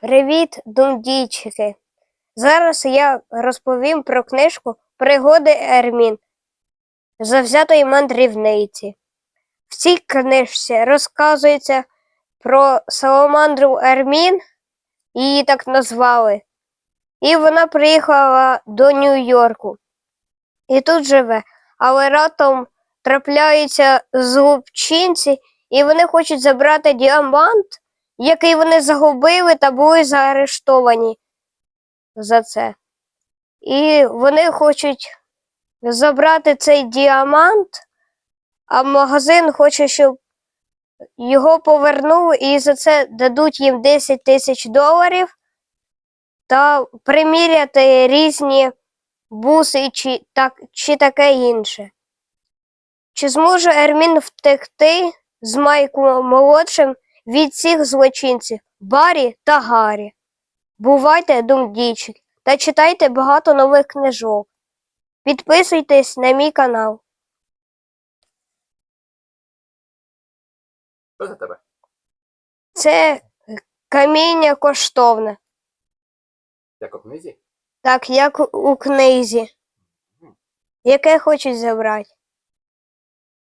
Привіт, дундійчики! Зараз я розповім про книжку Пригоди Ермін завзятої мандрівниці. В цій книжці розказується про саламандру Ермін, її так назвали, і вона приїхала до Нью-Йорку і тут живе, але раптом трапляються злочинці, і вони хочуть забрати діамант, який вони загубили та були заарештовані за це. І вони хочуть забрати цей діамант, а магазин хоче, щоб його повернули, і за це дадуть їм 10 тисяч доларів та приміряти різні буси чи, так, чи таке інше. Чи зможе Ермін втекти з Майком молодшим від цих злочинців Барі та Гаррі? Бувайте, думдійчик, та читайте багато нових книжок. Підписуйтесь на мій канал. Що за тебе? Це каміння коштовне, Як у книзі? так як у книзі, яке хочуть забрати.